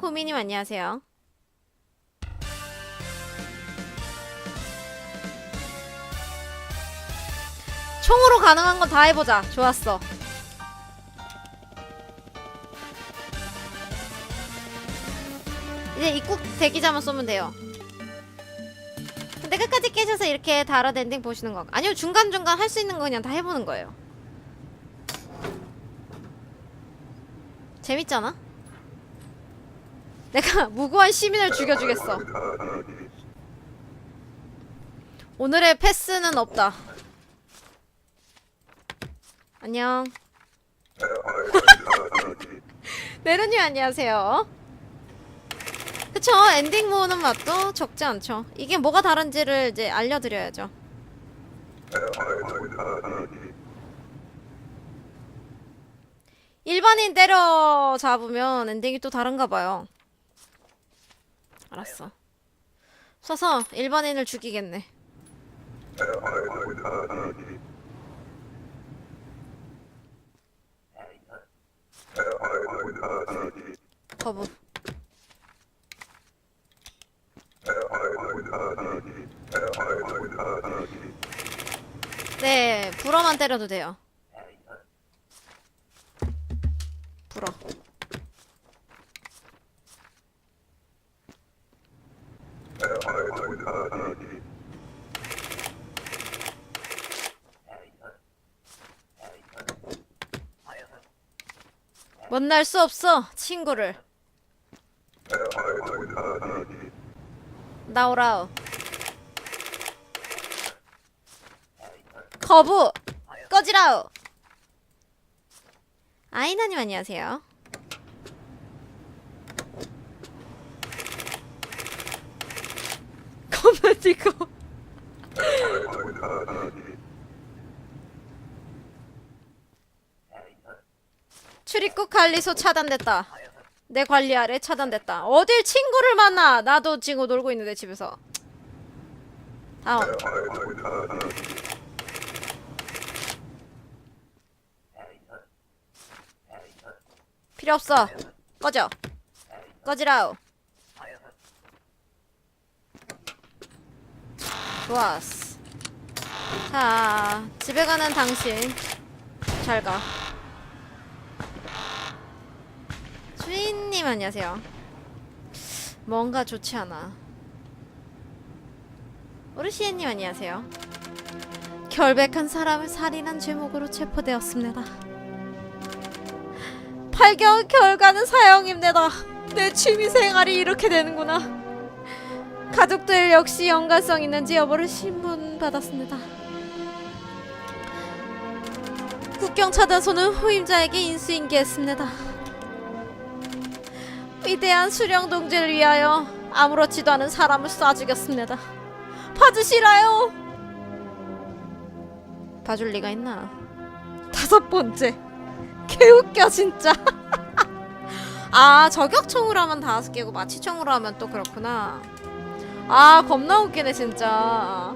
고미님 안녕하세요. 총으로 가능한 건 다 해보자. 좋았어. 이제 입국 대기자만 쏘면 돼요. 근데 끝까지 깨셔서 이렇게 다른 엔딩 보시는 거. 아니면 중간중간 할 수 있는 거 그냥 다 해보는 거예요. 재밌잖아? 내가 무고한 시민을 죽여주겠어. 오늘의 패스는 없다. 안녕. 네르님 안녕하세요. 그쵸 엔딩 모으는 맛도 적지 않죠. 이게 뭐가 다른지를 이제 알려드려야죠. 일반인 때려 잡으면 엔딩이 또 다른가 봐요. 알았어. 서서 일반인을 죽이겠네. 거부. 네, 불어만 때려도 돼요. 불어. 만날 수 없어, 친구를. 나오라우. 거부! 꺼지라우! 아이나님 안녕하세요. 뛰고. 출입국 관리소 차단됐다. 내 관리 아래 차단됐다. 어딜 친구를 만나? 나도 지금 놀고 있는데 집에서. 다음. 필요 없어. 꺼져. 꺼지라우. 좋았어. 자, 집에 가는 당신. 잘 가. 주인님 안녕하세요. 뭔가 좋지 않아. 오르시에님 안녕하세요. 결백한 사람을 살인한 죄목으로 체포되었습니다. 발견 결과는 사형입니다. 내 취미 생활이 이렇게 되는구나. 가족들 역시 연관성 있는지 여부를 신문 받았습니다. 국경 차단소는 후임자에게 인수인계했습니다. 위대한 수령 동지를 위하여 아무렇지도 않은 사람을 쏴 죽였습니다. 봐주시라요. 봐줄 리가 있나? 다섯 번째. 개웃겨 진짜. 아 저격총으로 하면 다섯 개고 마취총으로 하면 또 그렇구나. 아 겁나 웃기네 진짜.